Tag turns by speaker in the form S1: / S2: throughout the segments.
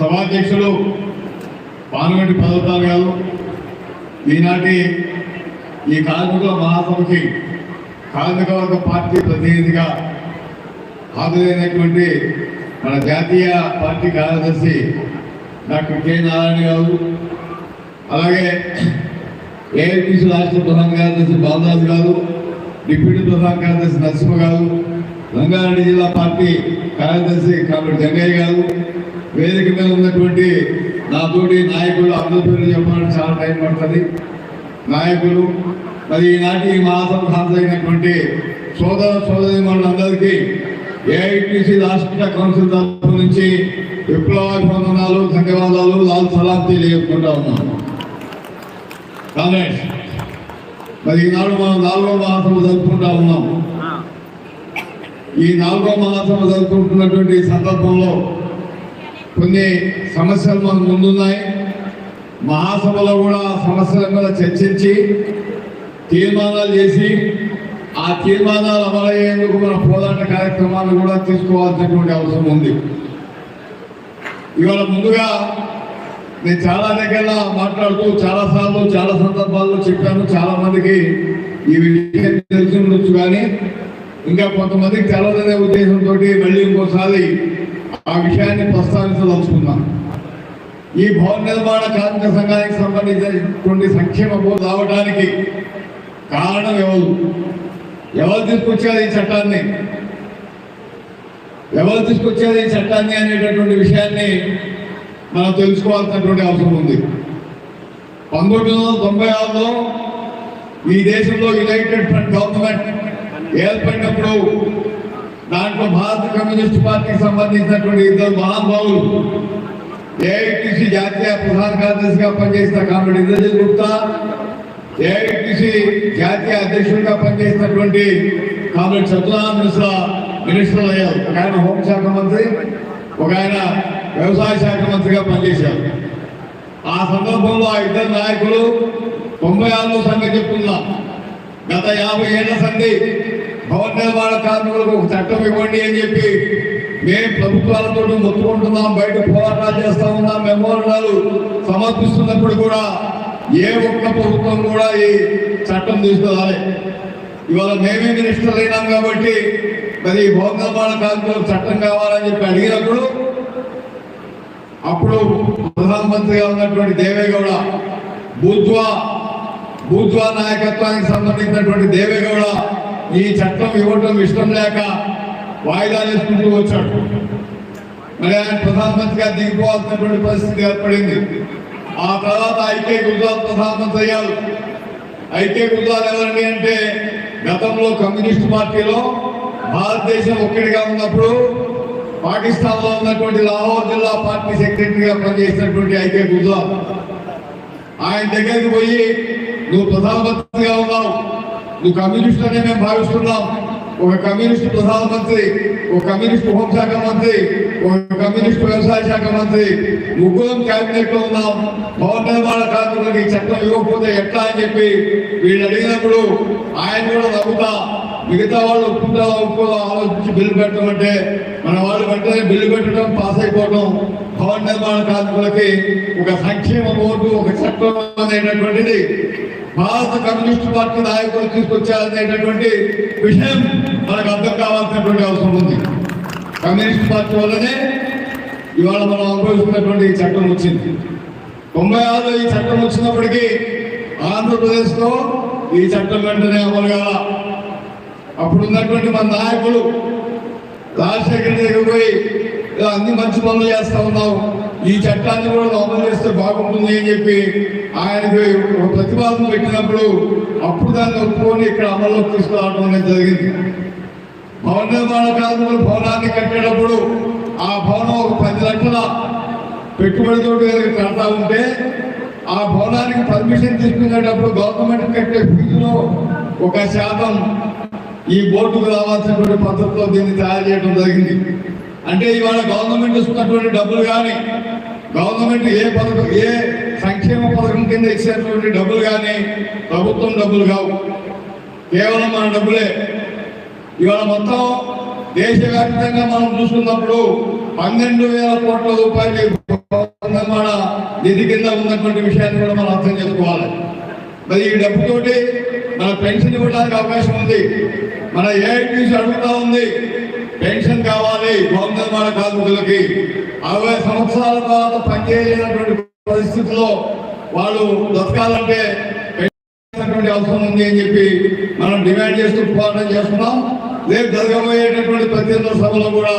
S1: సభాధ్యక్షులు పార్లమెంటు పదవుతారు గారు ఈనాటి ఈ కార్మికుల మహాసభకి కార్మికవర్గ పార్టీ ప్రతినిధిగా హాజరైనటువంటి మన జాతీయ పార్టీ కార్యదర్శి డాక్టర్ కె నారాయణ గారు అలాగే ఏఐపిసి రాష్ట్ర ప్రధాన కార్యదర్శి బాలరాజు గారు డిప్యూటీ ప్రధాన కార్యదర్శి నరసింహ గారు రంగారెడ్డి జిల్లా పార్టీ కార్యదర్శి కాబట్టి జంగయ్య గారు వేదిక మీద ఉన్నటువంటి నా తోటి నాయకులు అందరి పేర్లు చెప్పడానికి చాలా టైం పడుతుంది. నాయకులు మరి ఈనాటి మహాసభ హాజరైనటువంటి సోదర సోదరి మనందరికీ ఏఐటిసి రాష్ట్ర కౌన్సిల్ తరఫు నుంచి విప్లవాభివందనాలు ధన్యవాదాలు లాల్ సలాం తెలియజేసుకుంటా ఉన్నాను కాంగ్రెస్ మరి ఈనాడు మనం నాలుగో మహాసభ జరుపుకుంటా ఉన్నాం. ఈ నాలుగో మహాసభ జరుపుకుంటున్నటువంటి సందర్భంలో కొన్ని సమస్యలు మన ముందున్నాయి. మహాసభలో కూడా సమస్యల మీద చర్చించి తీర్మానాలు చేసి ఆ తీర్మానాలు అమలయ్యేందుకు మన పోరాట కార్యక్రమాలు కూడా తీసుకోవాల్సినటువంటి అవసరం ఉంది. ఇవాళ ముందుగా నేను చాలా దగ్గర మాట్లాడుతూ చాలాసార్లు చాలా సందర్భాల్లో చెప్పాను. చాలా మందికి ఈ విషయం తెలిసి ఉండొచ్చు కానీ ఇంకా కొంతమందికి తెలవదనే ఉద్దేశంతో మళ్ళీ ఇంకోసారి ఆ విషయాన్ని ప్రస్తావించదలుచుకున్నాను ఈ భవన నిర్మాణ కార్మిక సంఘానికి సంబంధించినటువంటి సంక్షేమ బోర్డు రావడానికి కారణం ఎవరు? ఎవరు తీసుకొచ్చారు ఈ చట్టాన్ని? ఎవరు తీసుకొచ్చారు ఈ చట్టాన్ని అనేటటువంటి విషయాన్ని మనం తెలుసుకోవాల్సినటువంటి అవసరం ఉంది. పంతొమ్మిది వందల తొంభై ఆరులో ఈ దేశంలో యునైటెడ్ ఫ్రంట్ గవర్నమెంట్ ఏర్పడినప్పుడు దాంట్లో భారత కమ్యూనిస్ట్ పార్టీకి సంబంధించినటువంటి ఇద్దరు మహానుభావులు ఏఐటిసి జాతీయ ప్రధాన కార్యదర్శిగా పనిచేసిన కామెడీ ఇంద్రజిత్ గుప్తా ఏఐటిసి జాతీయ అధ్యక్షుడిగా పనిచేసినటువంటి కామెడీ సత్యనారాయణ మిశ్రా మినిస్టర్ అయ్యారు. ఒక ఆయన హోంశాఖ మంత్రి ఒక ఆయన వ్యవసాయ శాఖ మంత్రిగా పనిచేశారు. ఆ సందర్భంలో ఆ ఇద్దరు నాయకులు తొంభై ఆరులో సంగతి చెప్తున్నాం గత యాభై ఏళ్ళ సంధి భవన నిర్మాణ కార్మికులకు ఒక చట్టం ఇవ్వండి అని చెప్పి మేము ప్రభుత్వాలతో మొత్తుకుంటున్నాం బయట పోరాటాలు చేస్తా ఉన్నాం మెమోరాలు సమర్పిస్తున్నప్పుడు కూడా ఏ ఒక్క ప్రభుత్వం కూడా ఈ చట్టం తీసుకురాలే. ఇవాళ మేమే మినిస్టర్ అయినాం కాబట్టి మరి ఈ భవన నిర్మాణ కార్మికులకు చట్టం కావాలని చెప్పి అడిగినప్పుడు అప్పుడు ప్రధానమంత్రిగా ఉన్నటువంటి దేవేగౌడ బూద్వా బూద్వా నాయకత్వానికి సంబంధించినటువంటి దేవేగౌడ ఈ చట్టం ఇవ్వటం ఇష్టం లేక వాయిదా వేసుకుంటూ వచ్చాడు. మరి ఆయన ప్రధానమంత్రిగా దిగిపోవాల్సినటువంటి పరిస్థితి ఏర్పడింది. ఆ తర్వాత ఐకే గుజరాత్ ప్రధానమంత్రి అయ్యారు. ఐకే గుజరాత్ ఎవరండి అంటే గతంలో కమ్యూనిస్ట్ పార్టీలో భారతదేశం ఒక్కడిగా ఉన్నప్పుడు పాకిస్తాన్లో ఉన్నటువంటి లాహోర్ జిల్లా పార్టీ సెక్రటరీగా పనిచేసినటువంటి ఐకే గుజరాత్ ఆయన దగ్గరికి పోయి నువ్వు ప్రధానమంత్రిగా ఉన్నావు. నువ్వు కమ్యూనిస్టులనే మేము భావిస్తున్నాం. ఒక కమ్యూనిస్ట్ ప్రధానమంత్రి ఒక కమ్యూనిస్ట్ హోంశాఖ మంత్రి ఒక కమ్యూనిస్ట్ వ్యవసాయ శాఖ మంత్రి. ముగ్గురం కేబినెట్లో ఉన్నాం భవన నిర్మాణ కార్మికులకు చట్టం ఇవ్వకపోతే ఎట్లా అని చెప్పి వీళ్ళు అడిగినప్పుడు ఆయన కూడా నవ్వుతా మిగతా వాళ్ళు ఒప్పుకుందా ఒప్పుకోదా ఆలోచించి బిల్లు పెట్టమంటే మన వాళ్ళు వెంటనే బిల్లు పెట్టడం పాస్ అయిపోవడం భవన నిర్మాణ కార్మికులకి ఒక సంక్షేమ బోర్డు ఒక చట్టం అనేటటువంటిది భారత కమ్యూనిస్ట్ పార్టీ నాయకులు తీసుకొచ్చారనేటటువంటి విషయం మనకు అర్థం కావాల్సినటువంటి అవసరం ఉంది. కమ్యూనిస్ట్ పార్టీ వల్లనే ఇవాళ మనం అనుభవిస్తున్నటువంటి ఈ చట్టం వచ్చింది. తొంభై ఆరులో ఈ చట్టం వచ్చినప్పటికీ ఆంధ్రప్రదేశ్లో ఈ చట్టం వెంటనే అమలు కాల. అప్పుడు ఉన్నటువంటి మన నాయకులు రాజశేఖర దగ్గర పోయి "ఇలా అన్ని మంచి పనులు చేస్తా ఉన్నావు. ఈ చట్టాన్ని కూడా అమలు చేస్తే బాగుంటుంది అని చెప్పి ఆయనకి ఒక ప్రతిపాదన పెట్టినప్పుడు అప్పుడు దాన్ని ఒప్పుకొని ఇక్కడ అమల్లోకి తీసుకురావడం అనేది జరిగింది. భవన నిర్మాణ కార్మికులు భవనాన్ని కట్టేటప్పుడు ఆ భవనం ఒక పది లక్షల పెట్టుబడితో కడతా ఉంటే ఆ భవనానికి పర్మిషన్ తీసుకునేటప్పుడు గవర్నమెంట్ కట్టే ఫీజులో ఒక శాతం ఈ బోర్డుకు రావాల్సినటువంటి పద్ధతిలో దీన్ని తయారు చేయడం జరిగింది. అంటే ఇవాళ గవర్నమెంట్ ఇస్తున్నటువంటి డబ్బులు కానీ గవర్నమెంట్ ఏ పథకం ఏ సంక్షేమ పథకం కింద ఇచ్చేటువంటి డబ్బులు కానీ ప్రభుత్వం డబ్బులు కావు. కేవలం మన డబ్బులే. ఇవాళ మొత్తం దేశవ్యాప్తంగా మనం చూసుకున్నప్పుడు పన్నెండు వేల కోట్ల రూపాయలు మన నిధి కింద ఉన్నటువంటి విషయాన్ని కూడా మనం అర్థం చేసుకోవాలి. మరి ఈ డబ్బుతోటి మన పెన్షన్ ఇవ్వడానికి అవకాశం ఉంది. మన ఏఐటీసీ అడుగుతా ఉంది. పెన్షన్ కావాలి భవన నిర్మాణ కార్మికులకి. అరవై సంవత్సరాల తర్వాత పనిచేయలేనటువంటి పరిస్థితుల్లో వాళ్ళు బతకాలంటే అవసరం ఉంది అని చెప్పి మనం డిమాండ్ చేస్తూ పోరాటం చేస్తున్నాం. రేపు జరగబోయేటటువంటి ప్రతినిధుల సభలో కూడా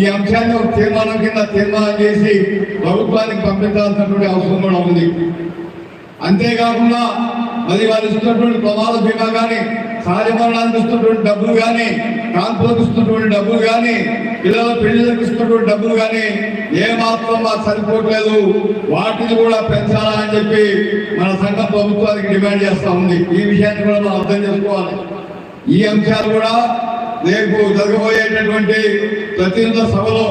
S1: ఈ అంశాన్ని ఒక తీర్మానం కింద తీర్మానం చేసి ప్రభుత్వానికి పంపించాల్సినటువంటి అవసరం కూడా ఉంది. అంతేకాకుండా మరి వారు ఇస్తున్నటువంటి ప్రమాద బీమా కానీ సహజ మరణానికి ఇస్తున్నటువంటి డబ్బులు కానీ కాన్పులకు ఇస్తున్నటువంటి డబ్బులు కానీ పిల్లల పెళ్ళిలకు ఇస్తున్నటువంటి డబ్బులు కానీ ఏ మాత్రం మాకు సరిపోవట్లేదు. వాటిని కూడా పెంచాలా అని చెప్పి మన సంఘ ప్రభుత్వానికి డిమాండ్ చేస్తా ఉంది. ఈ విషయాన్ని కూడా మనం అర్థం చేసుకోవాలి. ఈ అంశాలు కూడా రేపు జరగబోయేటటువంటి ప్రతినిధుల సభలో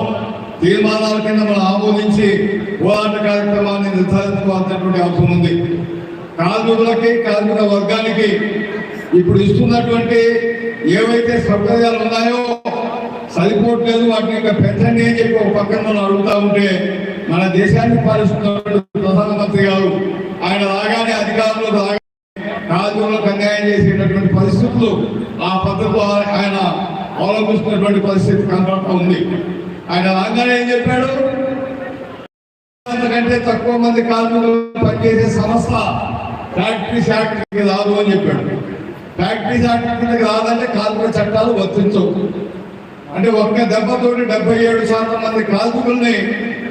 S1: తీర్మానాల కింద మనం ఆమోదించి పోరాట కార్యక్రమాన్ని నిర్ధారించుకోవాల్సినటువంటి అవసరం ఉంది. కార్మికులకి కార్మిక వర్గానికి ఇప్పుడు ఇస్తున్నటువంటి ఏవైతే సౌకర్యాలు ఉన్నాయో సరిపోవట్లేదు వాటిని ఇంకా పెంచండి అని చెప్పి ఒక పక్కన మనం అడుగుతా ఉంటే మన దేశాన్ని పాలిస్తున్న ప్రధానమంత్రి గారు ఆయన రాగానే అధికారులు రాగానే రాజ్యంలోకి అన్యాయం చేసేటటువంటి పరిస్థితులు ఆ పద్ధతిలో ఆయన అవలంబిస్తున్నటువంటి పరిస్థితి కనపడతా ఉంది. ఆయన రాగానే ఏం చెప్పాడు? అంతకంటే తక్కువ మంది కార్మికులు పనిచేసే సంస్థ ఫ్యాక్టరీ ఫ్యాక్టరీకి రాదు అని చెప్పాడు. ఫ్యాక్టరీస్ ఫ్యాక్టరీకి రాదంటే కార్పొరేట్ చట్టాలు వర్తించవు. అంటే ఒక్క దెబ్బతోటి డెబ్బై ఏడు శాతం మంది కార్మికుల్ని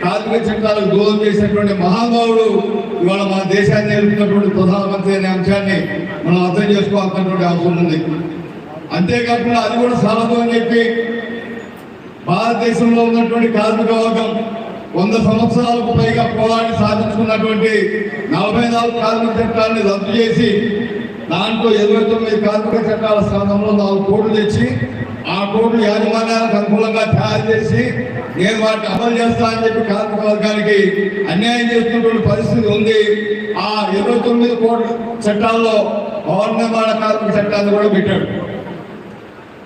S1: కార్మిక చట్టాలకు దూరం చేసినటువంటి మహానుభావుడు ఇవాళ మన దేశాన్ని ఎదుర్కొన్నటువంటి ప్రధానమంత్రి అనే అంశాన్ని మనం అర్థం చేసుకోవాల్సినటువంటి అవసరం ఉంది. అంతేకాకుండా అది కూడా సాలదు అని చెప్పి భారతదేశంలో ఉన్నటువంటి కార్మిక వర్గం వంద సంవత్సరాలకు పైగా పోరాడి సాధించుకున్నటువంటి నలభై నాలుగు కార్మిక చట్టాన్ని రద్దు చేసి దాంట్లో ఇరవై తొమ్మిది కార్మిక చట్టాల స్థానంలో నాలుగు కోట్లు తెచ్చి ఆ కోట్లు యాజమాన్యాలకు అనుకూలంగా తయారు చేసి నేను వాటిని అమలు చేస్తా అని చెప్పి కార్మిక వర్గానికి అన్యాయం చేస్తున్నటువంటి పరిస్థితి ఉంది. ఆ ఇరవై తొమ్మిది కోట్ల చట్టాల్లో భవన నిర్మాణ కార్మిక చట్టాన్ని కూడా పెట్టాడు.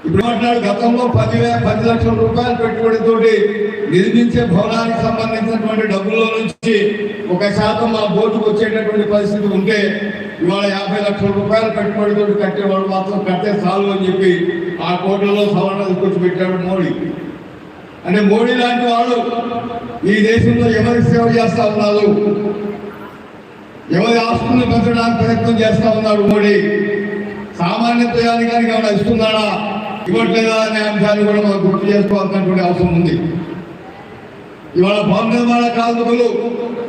S1: ఇప్పుడు మాట్లాడు గతంలో పదివేల పది లక్షల రూపాయలు పెట్టుబడితోటి నిర్మించే భవనానికి సంబంధించినటువంటి డబ్బుల్లో నుంచి ఒక శాతం ఆ బోర్డుకు వచ్చేటటువంటి పరిస్థితి ఉంటే ఇవాళ యాభై లక్షల రూపాయలు పెట్టుబడితోటి కట్టేవాడు మాత్రం కట్టే చాలు అని చెప్పి ఆ కోట్లలో సవరణ కూర్చోబెట్టాడు పెట్టాడు మోడీ. అంటే మోడీ లాంటి వాళ్ళు ఈ దేశంలో ఎవరికి సేవ చేస్తా ఉన్నారు ఎవరి ఆస్తుల్ని పెంచడానికి ప్రయత్నం చేస్తా ఉన్నాడు మోడీ? సామాన్య ప్రయాణికానికి ఏమైనా ఇస్తున్నాడా? ఇవ్వట్లేదా అనే అంశాన్ని కూడా మనం గుర్తు చేసుకోవాల్సినటువంటి అవసరం ఉంది. ఇవాళ భవన నిర్మాణ కార్మికులు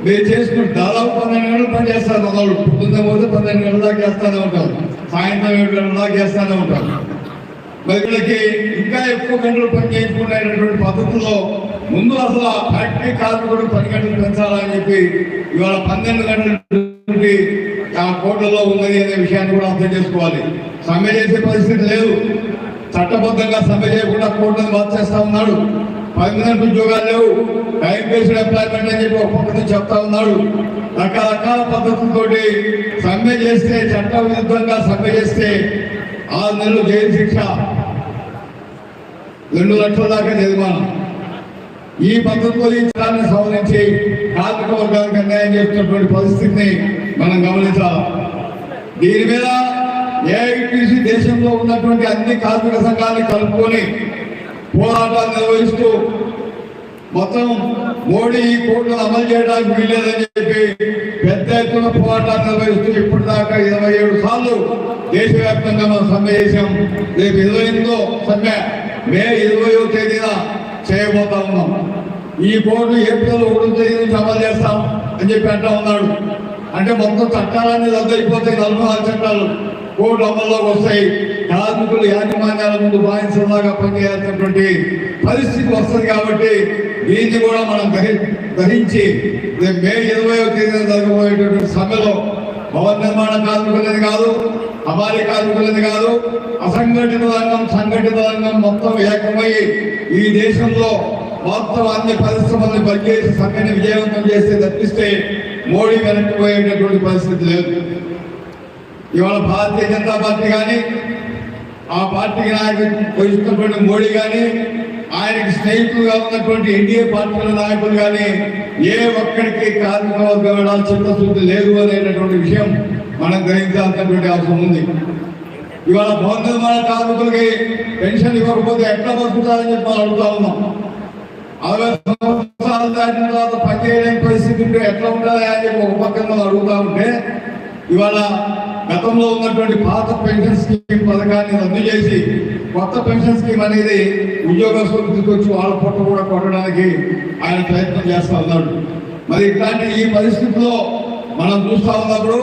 S1: మీరు చేసుకుని దాదాపు పన్నెండు గంటలు పని చేస్తారు. మొదలు పొద్దున్న పోతే పన్నెండు గంటల దాకా చేస్తూనే ఉంటారు. సాయంత్రం ఏడు గంటల దాకా చేస్తూనే ఉంటారు. మరి వీళ్ళకి ఇంకా ఎక్కువ గంటలు పని చేయించుకునేటటువంటి పద్ధతుల్లో ముందు అసలు ఫ్యాక్టరీ కార్మికుడు పది గంటలు పెంచాలని చెప్పి ఇవాళ పన్నెండు గంటల నుండి ఆ కోట్లలో ఉన్నది అనే విషయాన్ని కూడా అర్థం చేసుకోవాలి. సమ్మె చేసే పరిస్థితి లేదు. చట్టబద్ధంగా సమ్మె చేయకుండా కోర్టును బాధ చేస్తా ఉన్నాడు. పర్మనెంట్ ఉద్యోగాలు లేవు. టైం బేస్డ్ ఎంప్లాయ్మెంట్ అని చెప్పి ఒక పద్ధతి చెప్తా ఉన్నాడు. రకరకాల పద్ధతులతోటి సమ్మె చేస్తే చట్ట విరుద్ధంగా సమ్మె చేస్తే ఆరు నెలలు జైలు శిక్ష. రెండు లక్షల దాకా జరిమానం ఈ పద్ధతిలో ఈ చట్టాన్ని సవరించి కార్మిక వర్గానికి అన్యాయం చేస్తున్నటువంటి పరిస్థితిని మనం గమనించాలి. దీని మీద ఏఐటీసీ దేశంలో ఉన్నటువంటి అన్ని కార్మిక సంఘాన్ని కలుపుకొని పోరాటాలు నిర్వహిస్తూ మొత్తం మోడీ ఈ కోట్లను అమలు చేయడానికి వీల్లేదని చెప్పి పెద్ద ఎత్తున పోరాటాలు నిర్వహిస్తూ ఇప్పటిదాకా ఇరవై ఏడు సార్లు దేశవ్యాప్తంగా మనం సమ్మె చేశాం. రేపు ఇరవై ఎనిమిదో సమ్మె మే ఇరవయో తేదీన చేయబోతా ఉన్నాం. ఈ కోర్టు ఏప్రిల్ ఒకటో తేదీ నుంచి అమలు చేస్తాం అని చెప్పి అంటా ఉన్నాడు. అంటే మొత్తం చట్టాలన్నీ రద్దు అయిపోతాయి నలభై ఆరు చట్టాలు కోర్టు అమల్లోకి వస్తాయి. కార్మికులు యాజమాన్యాల ముందు బాధించలాగా పనిచేయాల్సినటువంటి పరిస్థితి వస్తుంది కాబట్టి దీన్ని కూడా మనం గ్రహి గ్రహించి మే ఇరవై తేదీన జరగబోయేటటువంటి సమ్మెలో భవన నిర్మాణ కార్మికులని కాదు అమాలి కార్మికులని కాదు అసంఘటిత రంగం సంఘటిత రంగం మొత్తం ఏకమై ఈ దేశంలో మొత్తం అన్ని పరిశ్రమల్ని పనిచేసి సమ్మెని విజయవంతం చేస్తే తప్పిస్తే మోడీ వెనక్కిపోయేటటువంటి పరిస్థితి లేదు. ఇవాళ భారతీయ జనతా పార్టీ కానీ ఆ పార్టీకి నాయకులు వహిస్తున్నటువంటి మోడీ కానీ ఆయనకి స్నేహితులుగా ఉన్నటువంటి ఎన్డీఏ పార్టీల నాయకులు కానీ ఏ ఒక్కరికి కార్మిక వర్గం వెళ్ళాలి చిత్తశుద్ధి లేదు అనేటటువంటి విషయం మనం గ్రహించాల్సినటువంటి అవసరం ఉంది. ఇవాళ భవన మన కార్మికులకి పెన్షన్ ఇవ్వకపోతే ఎట్లా బతుకుతారని చెప్పి మనం అడుగుతా ఉన్నాం. అరవై సంవత్సరాలు దాటిన తర్వాత పనిచేయలేని పరిస్థితి ఉంటే ఎట్లా ఉండాలి అని చెప్పి ఒక పక్కన అడుగుతా ఉంటే ఇవాళ గతంలో ఉన్నటువంటి పాత పెన్షన్ స్కీమ్ పథకాన్ని రద్దు చేసి కొత్త పెన్షన్ స్కీమ్ అనేది ఉద్యోగస్తులు తీసుకొచ్చి వాళ్ళ పొట్ట కూడా కొట్టడానికి ఆయన ప్రయత్నం చేస్తా ఉన్నాడు. మరి ఇట్లాంటి ఈ పరిస్థితిలో మనం చూస్తా ఉన్నప్పుడు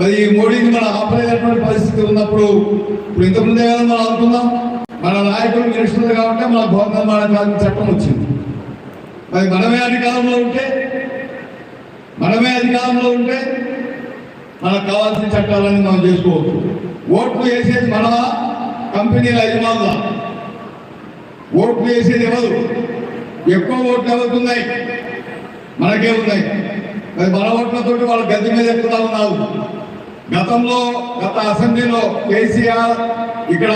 S1: మరి ఈ మోడీని మనం ఆపలేనటువంటి పరిస్థితి ఉన్నప్పుడు ఇప్పుడు ఇంతకుముందే కదా మనం అనుకున్నాం మన నాయకులు మినిస్టర్లు కాబట్టి మన భవన నిర్మాణ కాలం చట్టం వచ్చింది. మరి మనమే అధికారంలో ఉంటే మనమే అధికారంలో ఉంటే మనకు కావాల్సిన చట్టాలన్నీ మనం చేసుకోవచ్చు. ఓట్లు వేసేది మనవా కంపెనీల యజమానుల. ఓట్లు వేసేది ఎవరు? ఎక్కువ ఓట్లు ఎవరికి ఉన్నాయి? మనకే ఉన్నాయి. మరి మన ఓట్లతో వాళ్ళ గది మీద ఎక్కుతా ఉన్నారు. గతంలో గత అసెంబ్లీలో కేసీఆర్ ఇక్కడ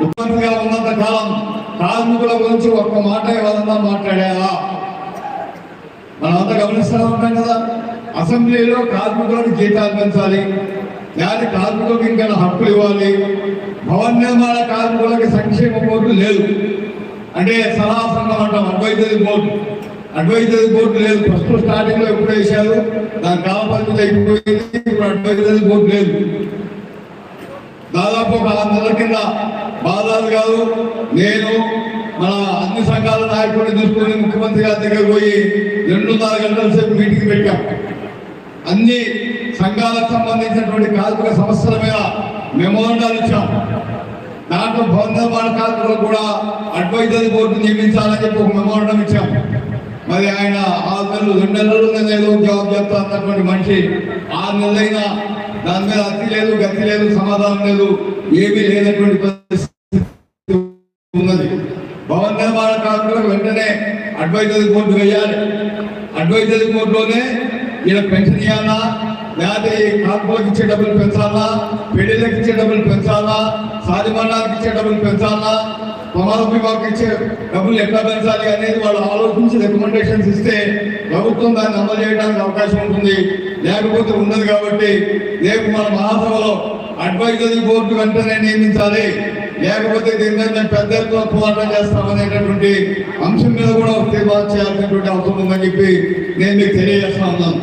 S1: ముఖ్యమంత్రిగా ఉన్నంత కాలం కార్మికుల గురించి ఒక్క మాట ఎవరన్నా మాట్లాడారా? మనమంతా గమనిస్తూ ఉంటాం కదా అసెంబ్లీలో కార్మికులకు జీతాలు పెంచాలి దాని కార్మికులకు ఇంకా హక్కులు ఇవ్వాలి. భవన నిర్మాణ కార్మికులకి సంక్షేమ బోర్డు లేదు. అంటే సలహా సంఘం అంటాం అడ్వైజరీ బోర్డు. అడ్వైజరీ బోర్డు లేదు. ఫస్ట్ స్టార్టింగ్లో ఎప్పుడు వేశారు? దాని కాల పరిమితి అయిపోయింది ఇప్పుడు అడ్వైజరీ బోర్డు లేదు. దాదాపు ఒక ఆరు నెలల కింద బాధలు గారు నేను మన అన్ని సంఘాల నాయకుడిని తీసుకొని ముఖ్యమంత్రి గారి దగ్గర పోయి రెండున్నర గంటల సేపు మీటింగ్ పెట్టాం. అన్ని సంఘాలకు సంబంధించినటువంటి కార్మిక సమస్యల మీద మెమోరాండాలు ఇచ్చాం. దాంట్లో భవన నిర్మాణ కార్మికులకు కూడా అడ్వైజరీ బోర్డు నియమించాలని చెప్పి ఒక మెమోరాండం ఇచ్చాం. మరి ఆయన ఆరు నెలలు రెండు నెలలు నేను ఏదో జవాబు చెప్తా అన్నటువంటి మనిషి. ఆరు నెలలైనా దాని మీద అతి లేదు గతి లేదు సమాధానం లేదు ఏమీ లేనటువంటి పరిస్థితి ఉన్నది. భవన నిర్మాణ కార్మికులకు వెంటనే అడ్వైజరీ బోర్డు వేయాలి అడ్వైజరీ బోర్డులోనే ఈయన పెన్షన్ ఇవ్వాలా లేకపోతే కార్మికులకు ఇచ్చే డబ్బులు పెంచాలా? పెళ్ళిళ్ళకి ఇచ్చే డబ్బులు పెంచాలా? సాధిమరణానికి ఇచ్చే డబ్బులు పెంచాలా? ప్రమాద బీమాకి ఇచ్చే డబ్బులు ఎట్లా పెంచాలి అనేది వాళ్ళు ఆలోచించి రికమెండేషన్స్ ఇస్తే ప్రభుత్వం దాన్ని అమలు చేయడానికి అవకాశం ఉంటుంది. లేకపోతే ఉన్నది కాబట్టి రేపు మన మహాసభలో అడ్వైజరీ బోర్డు వెంటనే నియమించాలి. లేకపోతే దీని మీద మేము పెద్ద అనేటటువంటి పోరాటం చేస్తామనేటటువంటి అంశం మీద కూడా ఒక తీర్మానం చేయాల్సినటువంటి అవసరం ఉందని చెప్పి నేను మీకు తెలియజేస్తా ఉన్నాను.